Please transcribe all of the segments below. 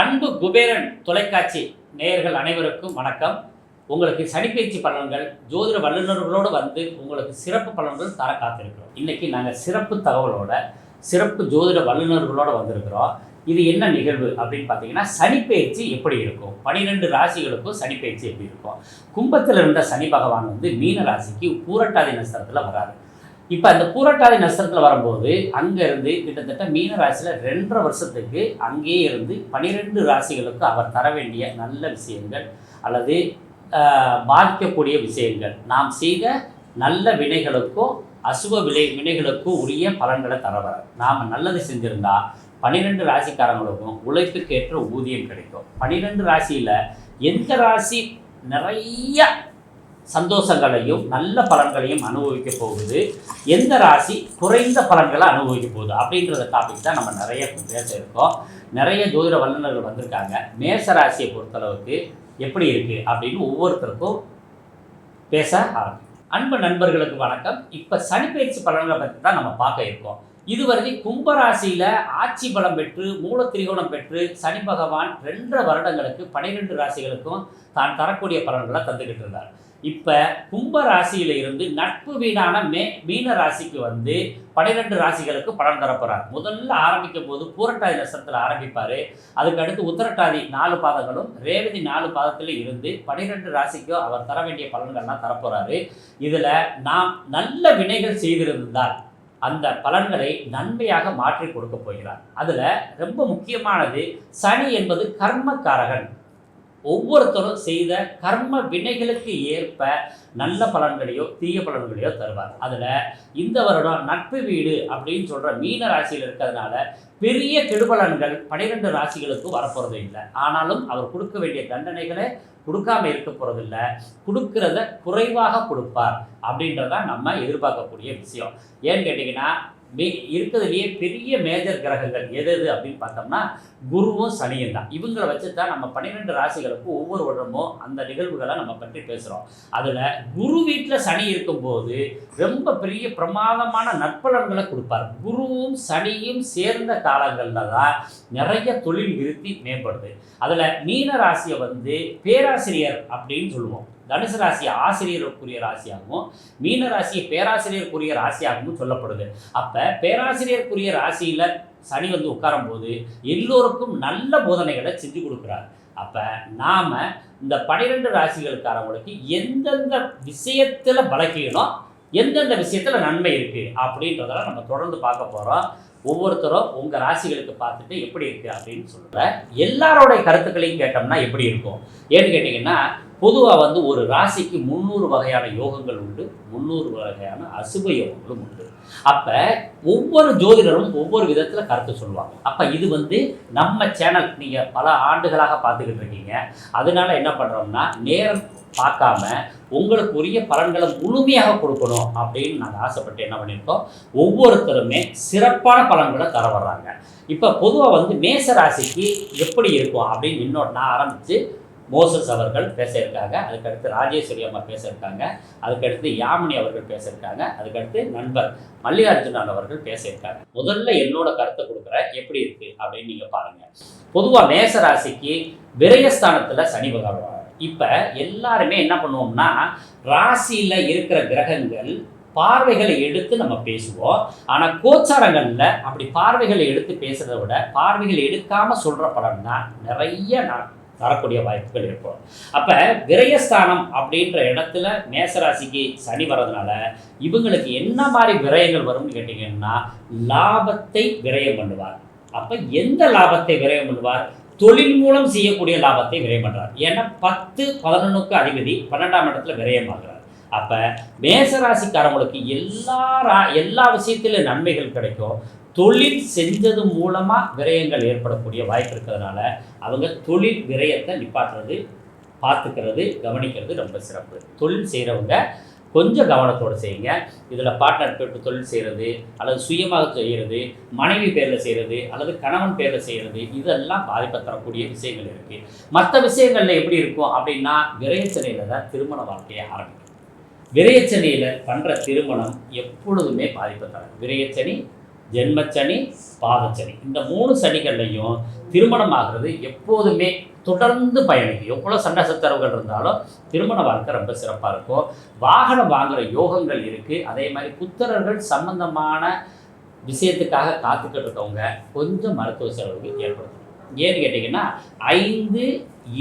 அன்பு குபேரன் தொலைக்காட்சி நேயர்கள் அனைவருக்கும் வணக்கம். உங்களுக்கு சனிப்பயிற்சி பலன்கள் ஜோதிட வல்லுநர்களோடு வந்து உங்களுக்கு சிறப்பு பலன்கள் தர காத்திருக்கிறோம். இன்றைக்கி நாங்கள் சிறப்பு தகவலோட சிறப்பு ஜோதிட வல்லுநர்களோடு வந்திருக்கிறோம். இது என்ன நிகழ்வு அப்படின்னு பார்த்தீங்கன்னா சனிப்பெயர்ச்சி எப்படி இருக்கும்? பனிரெண்டு ராசிகளுக்கும் சனிப்பெயர்ச்சி எப்படி இருக்கும்? கும்பத்தில் இருந்த சனி பகவான் வந்து மீன ராசிக்கு பூரட்டாதி நட்சத்திரத்தில் வராது இப்போ அந்த பூரட்டாதி நட்சத்திரத்தில் வரும்போது அங்கேருந்து கிட்டத்தட்ட மீன ராசியில் ரெண்டரை வருஷத்துக்கு அங்கேயே இருந்து பனிரெண்டு ராசிகளுக்கு அவர் தர வேண்டிய நல்ல விஷயங்கள் அல்லது பாதிக்கக்கூடிய விஷயங்கள். நாம் செய்த நல்ல வினைகளுக்கும் அசுப விளை வினைகளுக்கும் உரிய பலன்களை தரவர் நாம் நல்லது செஞ்சுருந்தா பன்னிரெண்டு ராசிக்காரங்களுக்கும் உழைப்புக்கேற்ற ஊதியம் கிடைக்கும். பன்னிரெண்டு ராசியில் எந்த ராசி நிறைய சந்தோஷங்களையும் நல்ல பலன்களையும் அனுபவிக்க போகுது. எந்த ராசி குறைந்த பலன்களை அனுபவிக்க போகுது? அப்படின்றத டாபிக் தான் நம்ம நிறைய பேச இருக்கோம். நிறைய ஜோதிட வல்லுநர்கள் வந்திருக்காங்க. மேச ராசியை பொறுத்தளவுக்கு எப்படி இருக்குது அப்படின்னு ஒவ்வொருத்தருக்கும் பேச ஆரம்பிக்கும் அன்பு நண்பர்களுக்கு வணக்கம். இப்போ சனிப்பயிற்சி பலன்களை பற்றி தான் நம்ம பார்க்க இருக்கோம். இதுவரை கும்பராசியில் ஆட்சி பலம் பெற்று மூல திரிகோணம் பெற்று சனி பகவான் ரெண்டரை வருடங்களுக்கு பனிரெண்டு ராசிகளுக்கும் தான் தரக்கூடிய பலன்களை தந்துக்கிட்டு இருந்தார். இப்போ கும்ப ராசியில இருந்து நட்பு வீடான மே மீன ராசிக்கு வந்து பனிரெண்டு ராசிகளுக்கு பலன் தரப்போறார் முதல்ல ஆரம்பிக்கும் போது பூரட்டாதி நட்சத்திரத்தில் ஆரம்பிப்பார். அதுக்கு அடுத்து உத்தரட்டாதி நாலு பாதங்களும் ரேவதி நாலு பாதத்தில் இருந்து பனிரெண்டு ராசிக்கும் அவர் தர வேண்டிய பலன்கள்லாம் தரப்போறாரு இதில் நாம் நல்ல வினைகள் செய்திருந்தால் அந்த பலன்களை நன்மையாக மாற்றி கொடுக்க போகிறார். அதில் ரொம்ப முக்கியமானது சனி என்பது கர்மக்காரகன். ஒவ்வொருத்தரும் செய்த கர்ம வினைகளுக்கு ஏற்ப நல்ல பலன்களையோ தீய பலன்களையோ தருவார். அதில் இந்த வருடம் நட்பு வீடு அப்படின்னு சொல்கிற மீன ராசியில் இருக்கிறதுனால பெரிய கெடுபலன்கள் பனிரெண்டு ராசிகளுக்கு வரப்போகிறது இல்லை. ஆனாலும் அவர் கொடுக்க வேண்டிய தண்டனைகளை கொடுக்காம இருக்க போகிறதில்ல கொடுக்கறத குறைவாக கொடுப்பார் அப்படின்றதான் நம்ம எதிர்பார்க்கக்கூடிய விஷயம். ஏன்னு கேட்டிங்கன்னா மே இருக்கிறதுலையே பெரிய மேஜர் கிரகங்கள் எது எது அப்படின்னு பார்த்தோம்னா குருவும் சனியும் தான். இவங்களை வச்சு தான் நம்ம பன்னிரெண்டு ராசிகளுக்கும் ஒவ்வொரு வருடமும் அந்த நிகழ்வுகளை நம்ம பற்றி பேசுகிறோம் அதில் குரு வீட்டில் சனி இருக்கும்போது ரொம்ப பெரிய பிரமாதமான நற்பலன்களை கொடுப்பார். குருவும் சனியும் சேர்ந்த காலங்களில் தான் நிறைய தொழில் விருத்தி மேம்படுது. அதில் மீன ராசியை வந்து பேராசிரியர் அப்படின்னு சொல்லுவோம். தனுசு ராசி ஆசிரியருக்குரிய ராசியாகவும் மீன ராசி பேராசிரியருக்குரிய ராசியாகவும் சொல்லப்படுது. அப்போ பேராசிரியருக்குரிய ராசியில் சனி வந்து உட்காரும் போது எல்லோருக்கும் நல்ல போதனைகளை செஞ்சு கொடுக்குறார். அப்போ நாம் இந்த பனிரெண்டு ராசிகளுக்காரவங்களுக்கு எந்தெந்த விஷயத்தில் பலக்கீனம் எந்தெந்த விஷயத்தில் நன்மை இருக்குது அப்படின்றதெல்லாம் நம்ம தொடர்ந்து பார்க்க போகிறோம் ஒவ்வொருத்தரும் உங்கள் ராசிகளுக்கு பார்த்துட்டு எப்படி இருக்குது அப்படின்னு சொல்கிற எல்லாரோடைய கருத்துக்களையும் கேட்டோம்னா எப்படி இருக்கும்? ஏன்னு கேட்டிங்கன்னா பொதுவாக வந்து ஒரு ராசிக்கு முந்நூறு வகையான யோகங்கள் உண்டு முந்நூறு வகையான அசுப யோகங்களும் உண்டு. அப்போ ஒவ்வொரு ஜோதிடரும் ஒவ்வொரு விதத்தில் கருத்து சொல்லுவாங்க. அப்போ இது வந்து நம்ம சேனல் நீங்கள் பல ஆண்டுகளாக பார்த்துக்கிட்டு இருக்கீங்க. அதனால என்ன பண்ணுறோம்னா நேரம் பார்க்காம உங்களுக்கு உரிய பலன்களை முழுமையாக கொடுக்கணும் அப்படின்னு நாங்கள் ஆசைப்பட்டு என்ன பண்ணியிருக்கோம்? ஒவ்வொருத்தருமே சிறப்பான பலன்களை தர வர்றாங்க. இப்போ பொதுவாக வந்து மேச ராசிக்கு எப்படி இருக்கும் அப்படின்னு இன்னொன்று நான் ஆரம்பித்து மோசஸ் அவர்கள் பேச இருக்காங்க அதுக்கடுத்து ராஜேஸ்வரி அம்மா பேச இருக்காங்க அதுக்கடுத்து யாமினி அவர்கள் பேச இருக்காங்க அதுக்கடுத்து நண்பர் மல்லிகார்ஜுனன் அவர்கள் பேச இருக்காங்க முதல்ல என்னோட கருத்தை கொடுக்குறேன் எப்படி இருக்கு அப்படின்னு நீங்க பாருங்க. பொதுவாக மேச ராசிக்கு விரயஸ்தானத்தில் சனி பகவான். இப்போ எல்லாருமே என்ன பண்ணுவோம்னா ராசியில் இருக்கிற கிரகங்கள் பார்வைகளை எடுத்து நம்ம பேசுவோம். ஆனால் கோச்சாரங்களில் அப்படி பார்வைகளை எடுத்து பேசுகிறத விட பார்வைகளை எடுக்காமல் சொல்கிற படம் தான் நிறைய நான் தரக்கூடிய வாய்ப்புகள் இருக்கும். அப்போ விரயஸ்தானம் அப்படின்ற இடத்துல மேசராசிக்கு சனி வர்றதுனால இவங்களுக்கு என்ன மாதிரி விரயங்கள் வரும்னு கேட்டிங்கன்னா லாபத்தை விரயம் பண்ணுவார். அப்போ எந்த லாபத்தை விரயம் பண்ணுவார்? தொழில் மூலம் செய்யக்கூடிய லாபத்தை விரயம் பண்ணுறார் ஏன்னா பத்து பதினொன்றுக்கு அதிபதி பன்னெண்டாம் இடத்துல விரயமாகிறார் அப்போ மேசராசிக்காரங்களுக்கு எல்லா எல்லா விஷயத்திலும் நன்மைகள் கிடைக்கும். தொழில் செஞ்சது மூலமாக விரயங்கள் ஏற்படக்கூடிய வாய்ப்பு இருக்கிறதுனால அவங்க தொழில் விரயத்தை நிப்பாட்டுறது பார்த்துக்கிறது கவனிக்கிறது ரொம்ப சிறப்பு. தொழில் செய்கிறவங்க கொஞ்சம் கவனத்தோடு செய்யுங்க. இதில் பார்ட்னர் போட்டு தொழில் செய்கிறது அல்லது சுயமாக செய்கிறது மனைவி பேரில் செய்கிறது அல்லது கணவன் பேரில் செய்கிறது இதெல்லாம் பாதிப்பை தரக்கூடிய விஷயங்கள் இருக்குது மற்ற விஷயங்களில் எப்படி இருக்கும் அப்படின்னா விரயச்சனையில் தான் திருமண வாழ்க்கையை ஆரம்பிக்கும். விரயச்சனியில் பண்ணுற திருமணம் எப்பொழுதுமே பாதிப்பை தரும். விரயச்சனி ஜென்மச்சனி பாதச்சனி. இந்த மூணு சனிகள்லையும் திருமணம் ஆகிறது எப்போதுமே தொடர்ந்து பயணிக்கும். எவ்வளோ சண்டை சத்தரவுகள் இருந்தாலும் திருமண வாழ்க்கை ரொம்ப சிறப்பாக இருக்கும். வாகனம் வாங்குகிற யோகங்கள் இருக்குது அதே மாதிரி புத்திரர்கள் சம்பந்தமான விஷயத்துக்காக காத்துக்கிட்டு இருக்கவங்க கொஞ்சம் மருத்துவ செலவுக்கு ஏற்படுத்தும். ஏன்னு கேட்டிங்கன்னா ஐந்து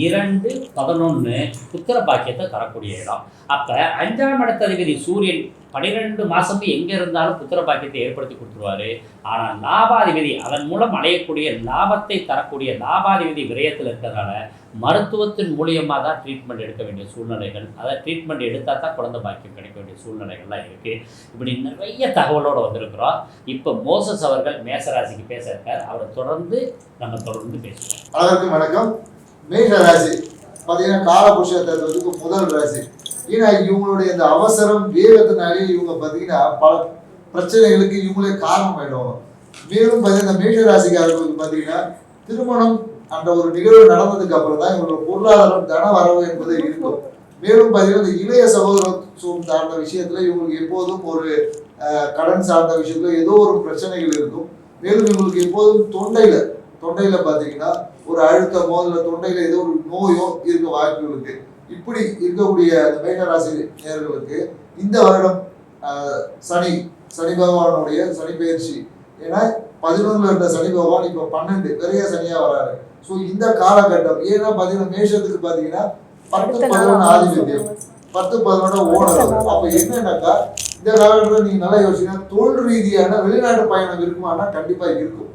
இரண்டு பதினொன்று புத்திர பாக்கியத்தை தரக்கூடிய இடம். அப்போ அஞ்சாம் இடத்ததிபதி சூரியன் பன்னிரெண்டு மாதமும் எங்கே இருந்தாலும் புத்திர பாக்கியத்தை ஏற்படுத்தி கொடுத்துருவாரு. ஆனால் லாபாதிபதி அதன் மூலம் அடையக்கூடிய லாபத்தை தரக்கூடிய லாபாதிபதி விரயத்தில் இருக்கிறதால மருத்துவத்தின் மூலியமாக தான் ட்ரீட்மெண்ட் எடுக்க வேண்டிய சூழ்நிலைகள். அதை ட்ரீட்மெண்ட் எடுத்தால் தான் குழந்தை பாக்கியம் கிடைக்க வேண்டிய சூழ்நிலைகள்லாம் இருக்குது இப்படி நிறைய தகவலோடு வந்திருக்கிறோம். இப்போ மோசஸ் அவர்கள் மேசராசிக்கு பேச இருக்கார். அவரை தொடர்ந்து நம்ம தொடர்ந்து பேசுவோம். வணக்கம். மேஷ ராசி. பார்த்தீங்கன்னா காலபுருஷ தத்துவத்துக்கு முதல் ராசி. ஏன்னா இவங்களுடைய இந்த அவசரம் வேகத்தினாலே இவங்க பார்த்தீங்கன்னா பல பிரச்சனைகளுக்கு இவங்களே காரணம் ஆயிடுவாங்க மேலும் பார்த்தீங்கன்னா இந்த மேஷ ராசிக்காரர்களுக்கு பார்த்தீங்கன்னா திருமணம் அந்த ஒரு நிகழ்வு நடந்ததுக்கு அப்புறம் தான் இவங்களோட பொருளாதாரம் தன வரவு என்பது இருக்கும். மேலும் பார்த்தீங்கன்னா இந்த இளைய சகோதரத்துவம் சார்ந்த விஷயத்துல இவங்களுக்கு எப்போதும் ஒரு கடன் சார்ந்த விஷயத்துல ஏதோ ஒரு பிரச்சனைகள் இருக்கும். மேலும் இவங்களுக்கு எப்போதும் தொண்டையில தொண்டையில பார்த்தீங்கன்னா ஒரு அழுத்தமோ இல்ல தொண்டையில ஏதோ ஒரு நோயோ இருக்க வாய்ப்புகள் இருக்கு. இப்படி இருக்கக்கூடிய மேகராசி நேர்களுக்கு இந்த வருடம் சனி சனி பகவானுடைய சனி பயிற்சி. ஏன்னா பதினொன்றுல இருந்த சனி பகவான் இப்ப பன்னெண்டு பெரிய சனியா வராரு. ஸோ இந்த காலகட்டம் ஏன்னா பாத்தீங்கன்னா மேஷத்துக்கு பாத்தீங்கன்னா பத்து பதினொன்று ஆதிபத்தியம். பத்து பதினொன்று ஓனர் அப்ப என்னன்னாக்கா இந்த காலகட்டத்தில் நீங்க நல்லா யோசிச்சீங்கன்னா தொழில் ரீதியான வெளிநாட்டு பயணம் இருக்குமானா கண்டிப்பா இருக்கும்.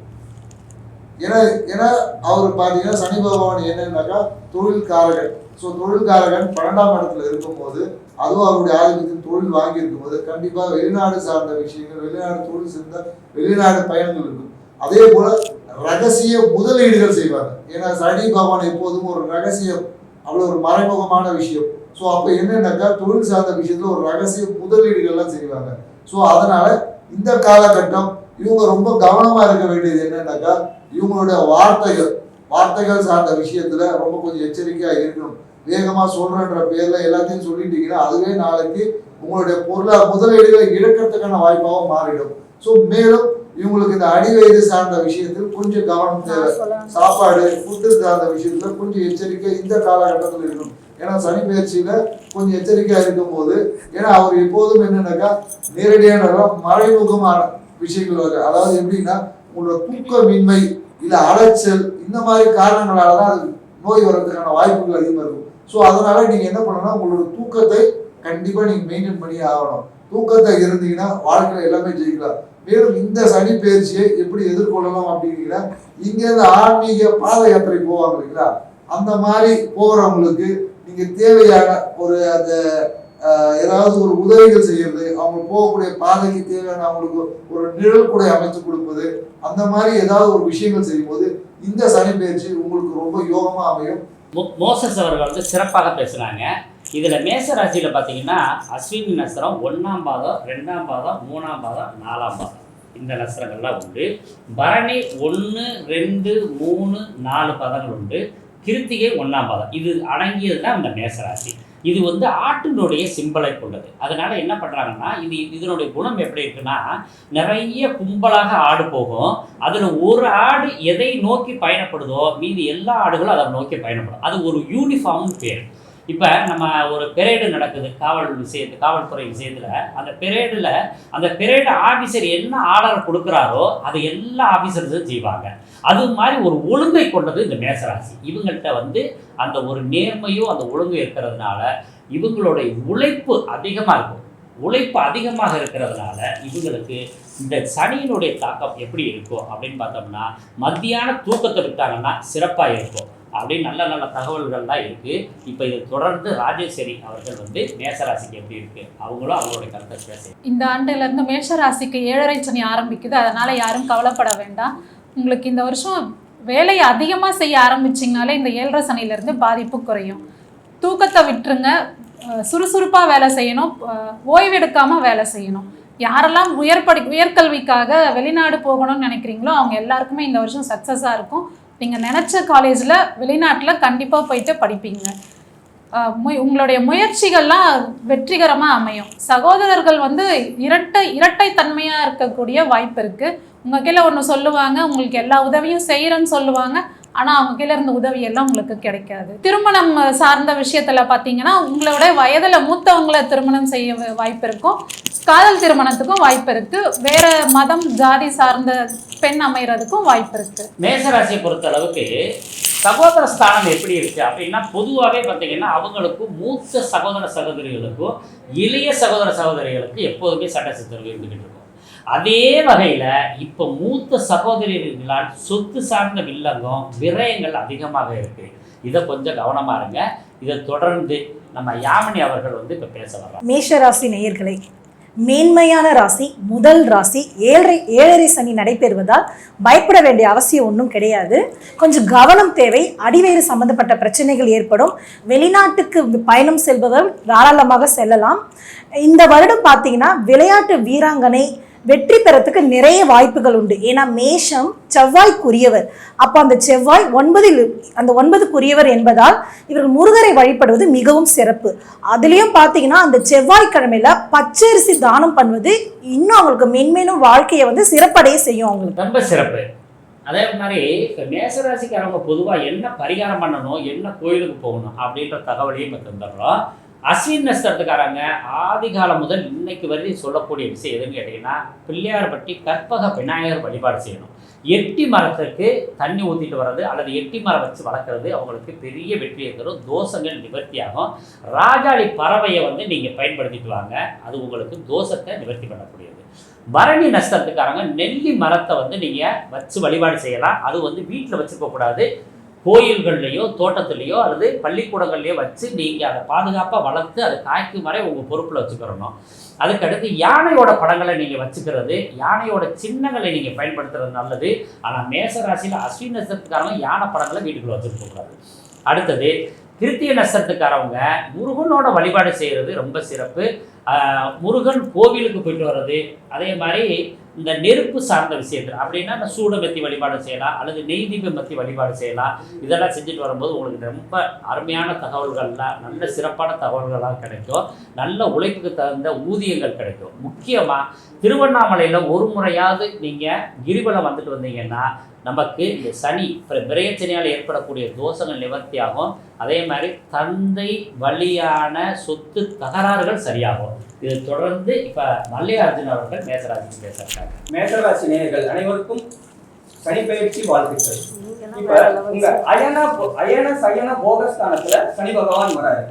ஏன்னா ஏன்னா அவர் பார்த்தீங்கன்னா சனி பகவான் என்னன்னாக்கா தொழில் காரகன் ஸோ தொழில்காரகன் பன்னெண்டாம் இடத்துல இருக்கும்போது அதுவும் அவருடைய ஆதிபத்தியம் தொழில் வாங்கி இருக்கும்போது கண்டிப்பாக வெளிநாடு சார்ந்த விஷயங்கள் வெளிநாடு தொழில் சேர்ந்த வெளிநாடு பயணங்கள் இருக்கும். அதே போல ரகசிய முதலீடுகள் செய்வாங்க. ஏன்னா சனி பகவான் எப்போதும் ஒரு ரகசியம் அவ்வளோ ஒரு மறைமுகமான விஷயம். ஸோ அப்போ என்னன்னாக்கா தொழில் சார்ந்த விஷயத்தில் ஒரு ரகசிய முதலீடுகள்லாம் செய்வாங்க. ஸோ அதனால இந்த காலகட்டம் இவங்க ரொம்ப கவனமா இருக்க வேண்டியது என்னன்னாக்கா இவங்களுடைய வார்த்தைகள் வார்த்தைகள் சார்ந்த விஷயத்துல ரொம்ப கொஞ்சம் எச்சரிக்கையா இருக்கணும். வேகமா சொல்றன்ற பேர்ல எல்லாத்தையும் சொல்லிட்டீங்கன்னா அதுவே நாளைக்கு உங்களுடைய பொருளா முதலீடுகளை இழக்கிறதுக்கான வாய்ப்பாகவும் மாறிடும். ஸோ மேலும் இவங்களுக்கு இந்த அடிவயது சார்ந்த விஷயத்தில் கொஞ்சம் கவனம் தேவை. சாப்பாடு ஃபுட்டு சார்ந்த விஷயத்துல கொஞ்சம் எச்சரிக்கை இந்த காலகட்டத்தில் இருக்கணும். ஏன்னா சனி பயிற்சியில கொஞ்சம் எச்சரிக்கையா இருக்கும் போது ஏன்னா அவர் எப்போதும் என்னன்னாக்கா நேரடியான மறைமுகமான விஷயங்கள் வருது அதாவது எப்படின்னா உங்களோட தூக்கமின்மை இல்லை அலைச்சல் இந்த மாதிரி காரணங்களால தான் அது நோய் வர்றதுக்கான வாய்ப்புகள் அதிகமாக இருக்கும். ஸோ அதனால நீங்கள் என்ன பண்ணணும்னா உங்களோட தூக்கத்தை கண்டிப்பாக நீங்கள் மெயின்டைன் பண்ணி ஆகணும். தூக்கத்தை இருந்தீங்கன்னா வாழ்க்கையில் எல்லாமே ஜெயிக்கலாம். மேலும் இந்த சனி பயிற்சியை எப்படி எதிர்கொள்ளலாம் அப்படின்னா இங்கேருந்து ஆன்மீக பாத யாத்திரை போவாங்க இல்லைங்களா? அந்த மாதிரி போகிறவங்களுக்கு நீங்கள் தேவையான ஒரு அந்த ஏதாவது ஒரு உதவிகள் செய்யறது அவங்க போகக்கூடிய பாதைக்கு தேவையான அவங்களுக்கு ஒரு நிழல் கூட அமைத்து கொடுப்பது அந்த மாதிரி ஏதாவது ஒரு விஷயங்கள் செய்யும்போது இந்த சனி பயிற்சி உங்களுக்கு ரொம்ப யோகமாக அமையும். மோ- மோசஸ் அவர்கள் வந்து சிறப்பாக பேசுனாங்க இதில் மேச ராசியில் பார்த்தீங்கன்னா அஸ்வினி நஸ்திரம் ஒன்றாம் பாதம் ரெண்டாம் பாதம் மூணாம் பாதம் நாலாம் பாதம். இந்த நஸ்திரங்கள்லாம் உண்டு. பரணி ஒன்று ரெண்டு மூணு நாலு பதங்கள் உண்டு. கிருத்திகை ஒன்றாம் பாதம். இது அடங்கியது தான் இந்த மேசராசி இது வந்து ஆட்டினுடைய சிம்பலை கொண்டது. அதனால் என்ன பண்ணுறாங்கன்னா இது இதனுடைய குணம் எப்படி இருக்குன்னா நிறைய கும்பலாக ஆடு போகும். அதில் ஒரு ஆடு எதை நோக்கி பயணப்படுதோ மீதி எல்லா ஆடுகளும் அதை நோக்கி பயணப்படும். அது ஒரு யூனிஃபார்ம்னு பேர். இப்போ நம்ம ஒரு பெரேடு நடக்குது காவல் விஷயத்து காவல்துறை விஷயத்தில். அந்த பெரேடில் அந்த பெரேடு ஆஃபீஸர் என்ன ஆர்டர் கொடுக்குறாரோ அதை எல்லா ஆஃபீஸர்ஸும் செய்வாங்க. அது மாதிரி ஒரு ஒழுங்கை கொண்டது இந்த மேசராசி. இவங்கள்ட்ட வந்து அந்த ஒரு நேர்மையும் அந்த ஒழுங்கும் இருக்கிறதுனால இவங்களுடைய உழைப்பு அதிகமாக இருக்கும். உழைப்பு அதிகமாக இருக்கிறதுனால இவங்களுக்கு இந்த சனியினுடைய தாக்கம் எப்படி இருக்கும் அப்படின்னு பார்த்தோம்னா மத்தியான தூக்கத்தை விட்டாங்கன்னா சிறப்பாக இருக்கும். அப்படின்னு நல்ல நல்ல தகவல்கள்லாம் இருக்குது இப்போ இதை தொடர்ந்து ராஜேஸ்வரி அவர்கள் வந்து மேசராசிக்கு எப்படி இருக்குது அவங்களும் அவங்களுடைய கருத்தை பேச இந்த ஆண்டுல இருந்து மேஷ ராசிக்கு ஏழரை சனி ஆரம்பிக்குது. அதனால யாரும் கவலைப்பட வேண்டாம். உங்களுக்கு இந்த வருஷம் வேலையை அதிகமாக செய்ய ஆரம்பிச்சிங்கனாலே இந்த ஏழரை சனியிலேருந்து பாதிப்பு குறையும். தூக்கத்தை விட்டுருங்க. சுறுசுறுப்பாக சுறுசுறுப்பா வேலை செய்யணும். அஹ் ஓய்வெடுக்காம வேலை செய்யணும். யாரெல்லாம் உயர்படி உயர்கல்விக்காக வெளிநாடு போகணும்னு நினைக்கிறீங்களோ அவங்க எல்லாருக்குமே இந்த வருஷம் சக்ஸஸாக இருக்கும். நீங்கள் நினச்ச காலேஜில் வெளிநாட்டில் கண்டிப்பாக போயிட்டு படிப்பீங்க. உங்களுடைய முயற்சிகள்லாம் வெற்றிகரமாக அமையும். சகோதரர்கள் வந்து இரட்டை இரட்டை தன்மையாக இருக்கக்கூடிய வாய்ப்பு இருக்குது உங்கள் கீழே ஒன்று சொல்லுவாங்க உங்களுக்கு எல்லா உதவியும் செய்கிறேன்னு சொல்லுவாங்க. ஆனால் அவங்க கீழே இருந்த உதவி எல்லாம் உங்களுக்கு கிடைக்காது. திருமணம் சார்ந்த விஷயத்தில் பார்த்தீங்கன்னா உங்களோட வயதில் மூத்தவங்களை திருமணம் செய்ய வாய்ப்பு இருக்கும். காதல் திருமணத்துக்கும் வாய்ப்பு இருக்கு. வேற மதம் ஜாதி சார்ந்த பெண் அமைகிறதுக்கும் வாய்ப்பு இருக்கு. மேசராசியை பொறுத்த அளவுக்கு சகோதர ஸ்தானம் எப்படி இருக்கு அப்படின்னா பொதுவாகவே பார்த்தீங்கன்னா அவங்களுக்கும் மூத்த சகோதர சகோதரிகளுக்கும் இளைய சகோதர சகோதரிகளுக்கு எப்போதுமே சட்ட சித்தர்கள் இருந்துகிட்டு இருக்கும். அதே வகையில் இப்போ மூத்த சகோதரிகளால் சொத்து சார்ந்த வில்லங்கம் விரயங்கள் அதிகமாக இருக்குது இதை கொஞ்சம் கவனமாக இருங்க. இதை தொடர்ந்து நம்ம யாமினி அவர்கள் வந்து இப்போ பேச வர்றாங்க. மேஷராசி நேயர்களை மேன்மையான ராசி முதல் ராசி ஏழரை ஏழரை சனி நடைபெறுவதால் பயப்பட வேண்டிய அவசியம் ஒன்றும் கிடையாது. கொஞ்சம் கவனம் தேவை. அடிவேறு சம்பந்தப்பட்ட பிரச்சனைகள் ஏற்படும். வெளிநாட்டுக்கு பயணம் செல்பவர் தாராளமாக செல்லலாம். இந்த வருடம் பார்த்தீங்கன்னா விளையாட்டு வீராங்கனை வெற்றி பெறத்துக்கு நிறைய வாய்ப்புகள் உண்டு. ஏன்னா மேஷம் செவ்வாய்க்குரியவர். அப்போ அந்த செவ்வாய் ஒன்பதில் அந்த ஒன்பதுக்குரியவர் என்பதால் இவர்கள் முருகரை வழிபடுவது மிகவும் சிறப்பு. அதுலேயும் பார்த்தீங்கன்னா அந்த செவ்வாய்க்கிழமையில பச்சரிசி தானம் பண்ணுவது இன்னும் அவங்களுக்கு மென்மேலும் வாழ்க்கையை வந்து சிறப்படைய செய்யும் அவங்களுக்கு. ரொம்ப சிறப்பு. அதே மாதிரி இப்போ மேசராசிக்காரவங்க பொதுவாக என்ன பரிகாரம் பண்ணணும் என்ன கோயிலுக்கு போகணும் அப்படின்ற தகவலையும் இப்போ தந்துடுறோம். அஸ்வின் நஷ்டத்துக்காரங்க ஆதிகாலம் முதல் இன்னைக்கு வரையும் சொல்லக்கூடிய விஷயம் எதுன்னு கேட்டிங்கன்னா பிள்ளையார்பட்டி கற்பக விநாயகர் வழிபாடு செய்யணும். எட்டி மரத்துக்கு தண்ணி ஊற்றிட்டு வர்றது அல்லது எட்டி மரம் வச்சு வளர்க்குறது அவங்களுக்கு பெரிய வெற்றியை தரும் தோஷங்கள் நிவர்த்தியாகும். ராஜாளி பறவையை வந்து நீங்கள் பயன்படுத்திட்டு வாங்க. அது உங்களுக்கு தோஷத்தை நிவர்த்தி பண்ணக்கூடியது. பரணி நஷ்டத்துக்காரங்க நெல்லி மரத்தை வந்து நீங்கள் வச்சு வழிபாடு செய்யலாம். அது வந்து வீட்டில் வச்சுக்கக்கூடாது கோயில்கள்லையோ தோட்டத்துலேயோ அல்லது பள்ளிக்கூடங்கள்லையோ வச்சு நீங்கள் அதை பாதுகாப்பாக வளர்த்து அதை காய்க்கும் வரை உங்கள் பொறுப்பில் வச்சுக்கிறணும். அதுக்கடுத்து யானையோட படங்களை நீங்கள் வச்சுக்கிறது யானையோட சின்னங்களை நீங்கள் பயன்படுத்துறது நல்லது. ஆனால் மேச ராசியில் அஸ்வின் நட்சத்திரத்துக்காரங்க யானை படங்களை வீட்டுக்குள்ளே வச்சுருக்கக்கூடாது அடுத்தது கிருத்திய நட்சத்திரத்துக்காரவங்க முருகனோட வழிபாடு செய்கிறது ரொம்ப சிறப்பு. முருகன் கோவிலுக்கு போயிட்டு வர்றது அதே மாதிரி இந்த நெருப்பு சார்ந்த விஷயத்தில் அப்படின்னா இந்த சூடமத்தி வழிபாடு செய்யலாம் அல்லது நெய் தீபமத்தி வழிபாடு செய்யலாம். இதெல்லாம் செஞ்சுட்டு வரும்போது உங்களுக்கு ரொம்ப அருமையான தகவல்கள்லாம் நல்ல சிறப்பான தகவல்களாக கிடைக்கும். நல்ல உழைப்புக்கு தகுந்த ஊதியங்கள் கிடைக்கும். முக்கியமாக திருவண்ணாமலையில் ஒரு முறையாவது நீங்கள் கிரிவலம் வந்துட்டு வந்தீங்கன்னா நமக்கு இந்த சனி பிர- விரயச்சனியால் ஏற்படக்கூடிய தோஷங்கள் நிவர்த்தியாகும். அதே மாதிரி தந்தை வழியான சொத்து தகராறுகள் சரியாகும். இது தொடர்ந்து இப்போ மல்லிகார்ஜுன் அவர்கள் மேசராஜிக்கு பேசுறாங்க. மேஷராசி நேயர்கள் அனைவருக்கும் சனி பயிற்சி வாழ்த்துக்கள். இப்ப உங்க அயன அயன சயன போகஸ்தானத்துல சனி பகவான் வராரு.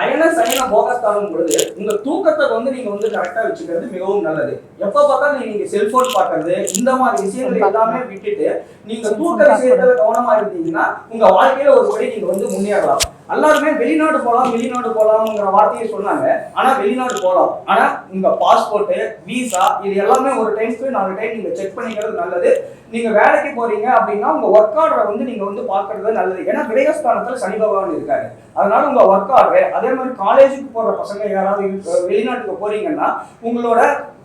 அயன சயன போகஸ்தானம் பொழுது உங்க தூக்கத்தை வந்து நீங்க வந்து கரெக்டா வச்சுக்கிறது மிகவும் நல்லது. எப்ப பார்த்தாலும் நீங்க செல்போன் பார்க்கறது இந்த மாதிரி விஷயங்கள் எல்லாமே விட்டுட்டு நீங்க தூக்க விஷயத்துல கவனமா இருந்தீங்கன்னா உங்க வாழ்க்கையில ஒரு படி நீங்க வந்து முன்னேறலாம். எல்லாருமே வெளிநாடு போகலாம் வெளிநாடு போகலாம்ங்கிற வார்த்தையை சொன்னாங்க. ஆனா வெளிநாடு போகலாம் ஆனா உங்க பாஸ்போர்ட் விசா இது எல்லாமே ஒரு டைம்க்கு நாலு டைம் நீங்க செக் பண்ணிக்கிறது நல்லது. நீங்க வேலைக்கு போறீங்க அப்படின்னா உங்க ஒர்க் ஆர்டரை வந்து நீங்க வந்து பாக்குறது நல்லது. ஏன்னா விரயஸ்தானத்துல சனி பகவான் இருக்காரு. அதனால உங்க ஒர்க் ஆர்டர் அதே மாதிரி காலேஜுக்கு போற பசங்க யாராவது வெளிநாட்டுக்கு போறீங்கன்னா உங்களோட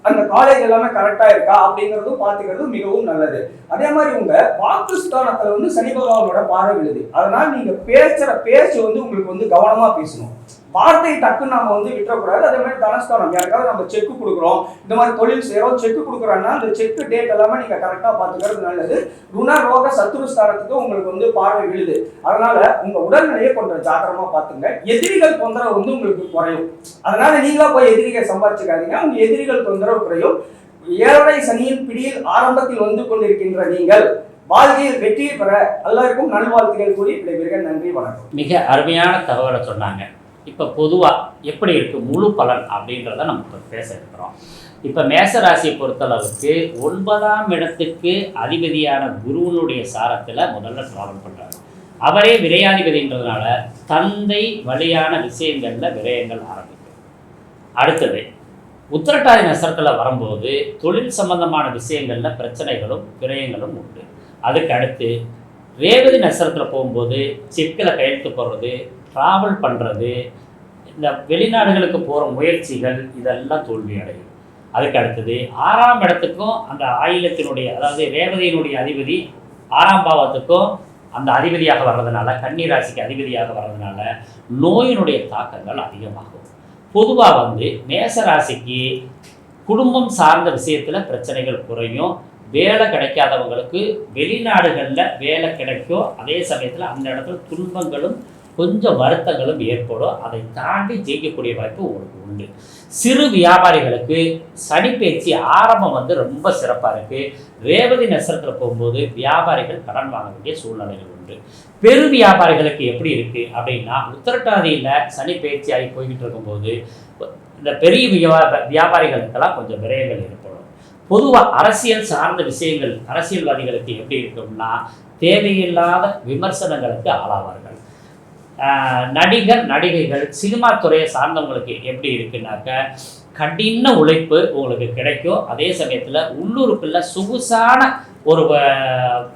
அந்த காலேஜ் எல்லாமே கரெக்டா இருக்கா அப்படிங்கறதும் பாத்துக்கிறது மிகவும் நல்லது. அதே மாதிரி உங்க வாக்குஸ்தானத்துல வந்து சனி பகவானோட பார்வை விழுது அதனால நீங்க பேசுற பேச்சு வந்து உங்களுக்கு வந்து கவனமா பேசணும். வார்த்தை டக்குன்னு நம்ம வந்து விட்டுறக்கூடாது. அதே மாதிரி தனஸ்தானம். யாருக்காவது நம்ம செக் கொடுக்குறோம். இந்த மாதிரி தொழில் செய்யறோம் செக் கொடுக்குறோன்னா அந்த செக் டேட் எல்லாமே நீங்கள் கரெக்டாக பார்த்துக்கிறது நல்லது. குண ரோக சத்துரு ஸ்தானத்துக்கு உங்களுக்கு வந்து பார்வை விழுது. அதனால உங்கள் உடல்நிலையை கொஞ்சம் ஜாக்கிரமாக பார்த்துங்க. எதிரிகள் தொந்தரவு வந்து உங்களுக்கு குறையும். அதனால நீங்களாக போய் எதிரிகள் சம்பாதிச்சுக்காதீங்க. உங்கள் எதிரிகள் தொந்தரவு குறையும். ஏழரை சனியின் பிடியில் ஆரம்பத்தில் வந்து கொண்டிருக்கின்ற நீங்கள் வாழ்க்கையில் வெற்றியை பெற எல்லாருக்கும் நல்வாழ்த்துகள் கூறி விடைபெறுகிறேன். நன்றி வணக்கம். மிக அருமையான தகவலை சொன்னாங்க. இப்போ பொதுவாக எப்படி இருக்குது முழு பலன் அப்படின்றத நம்ம இப்போ பேச இருக்கிறோம். இப்போ மேசராசியை பொறுத்தளவுக்கு ஒன்பதாம் இடத்துக்கு அதிபதியான குருவனுடைய சாரத்தில் முதல்ல ட்ராவல் பண்ணுறாரு அவரே விரையாதிபதின்றதுனால தந்தை வழியான விஷயங்களில் விரயங்கள் ஆரம்பிக்கும் அடுத்தது உத்திரட்டாதி நசரத்தில் வரும்போது தொழில் சம்பந்தமான விஷயங்களில் பிரச்சனைகளும் விரயங்களும் உண்டு. அதுக்கு அடுத்து ரேவதி நட்சத்திரத்தில் போகும்போது செக்கில் கையெழுத்து போடுறது ட்ராவல் பண்ணுறது இந்த வெளிநாடுகளுக்கு போகிற முயற்சிகள் இதெல்லாம் தோல்வி அடையும் அதுக்கு அடுத்தது ஆறாம் இடத்துக்கும் அந்த ஆயிலத்தினுடைய அதாவது ரேவதியினுடைய அதிபதி ஆறாம் பாவத்துக்கும் அந்த அதிபதியாக வர்றதுனால கன்னி ராசிக்கு அதிபதியாக வர்றதுனால நோயினுடைய தாக்கங்கள் அதிகமாகும். பொதுவாக வந்து மேச ராசிக்கு குடும்பம் சார்ந்த விஷயத்தில் பிரச்சனைகள் குறையும். வேலை கிடைக்காதவங்களுக்கு வெளிநாடுகளில் வேலை கிடைக்கும். அதே சமயத்தில் அந்த இடத்துல துன்பங்களும் கொஞ்சம் வருத்தங்களும் ஏற்படும். அதை தாண்டி ஜெயிக்கக்கூடிய வாய்ப்பு உங்களுக்கு உண்டு. சிறு வியாபாரிகளுக்கு சனிப்பயிற்சி ஆரம்பம் வந்து ரொம்ப சிறப்பாக இருக்குது ரேவதி நட்சத்திரத்தில் போகும்போது வியாபாரிகள் கடன் வாங்க வேண்டிய சூழ்நிலைகள் உண்டு. பெரு வியாபாரிகளுக்கு எப்படி இருக்குது அப்படின்னா உத்தரட்டாதியில் சனி பேச்சு ஆகி போய்கிட்டு இருக்கும்போது இந்த பெரிய வியாபார வியாபாரிகளுக்கெல்லாம் கொஞ்சம் விரயங்கள் ஏற்படும். பொதுவாக அரசியல் சார்ந்த விஷயங்கள் அரசியல்வாதிகளுக்கு எப்படி இருக்கும்னா தேவையில்லாத விமர்சனங்களுக்கு ஆளாவார்கள். நடிகர் நடிகைகள் சினிமா துறையை சார்ந்தவங்களுக்கு எப்படி இருக்குனாக்க கடின உழைப்பு உங்களுக்கு கிடைக்கும். அதே சமயத்தில் உள்ளூருக்குள்ள சொகுசான ஒரு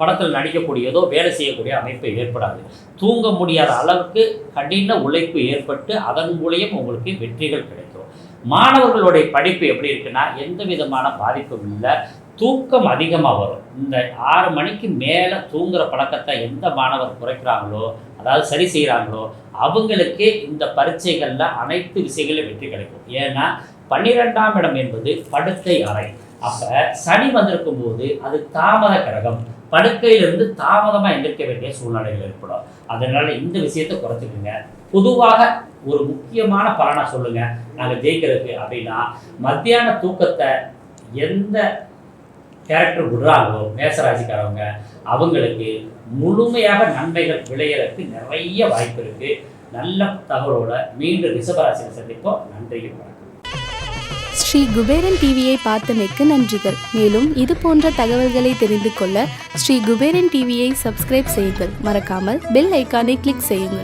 படத்தில் நடிக்கக்கூடியதோ வேலை செய்யக்கூடிய அமைப்பு ஏற்படாது. தூங்க முடியாத அளவுக்கு கடின உழைப்பு ஏற்பட்டு அதன் மூலியம் உங்களுக்கு வெற்றிகள் கிடைக்கும். மாணவர்களுடைய படிப்பு எப்படி இருக்குன்னா எந்த விதமான பாதிப்பும் இல்லை. தூக்கம் அதிகமாக வரும். இந்த ஆறு மணிக்கு மேலே தூங்குகிற பழக்கத்தை எந்த மாணவர் குறைக்கிறாங்களோ அதாவது சரி செய்கிறாங்களோ அவங்களுக்கு இந்த பரீட்சைகளில் அனைத்து விஷயங்களும் வெற்றி கிடைக்கும். ஏன்னா பன்னிரெண்டாம் இடம் என்பது படுக்கை அறை. அப்போ சனி வந்திருக்கும் போது அது தாமத கிரகம். படுக்கையிலிருந்து தாமதமாக எந்திரிக்க வேண்டிய சூழ்நிலைகள் ஏற்படும். அதனால இந்த விஷயத்தை குறைச்சிக்கோங்க. பொதுவாக ஒரு முக்கியமான பலனை சொல்லுங்கள் நாங்கள் ஜெயிக்கிறதுக்கு அப்படின்னா மத்தியான தூக்கத்தை எந்த கேரக்டர் விடுறாங்களோ மேசராசிக்காரவங்க அவங்களுக்கு முழுமையாக நன்மைகள் விளையறதுக்கு நிறைய வாய்ப்பு இருக்கு. நல்ல தகவலோட மீண்டும் ரிஷபராசியில் சந்திப்போம். நன்றிகள் வணக்கம். ஸ்ரீ குபேரன் டிவியை பார்த்தமைக்கு நன்றிகள். மேலும் இது போன்ற தகவல்களை தெரிந்து கொள்ள ஸ்ரீ குபேரன் டிவியை சப்ஸ்கிரைப் செய்யுங்கள். மறக்காமல் பெல் ஐக்கானை கிளிக் செய்யுங்கள்.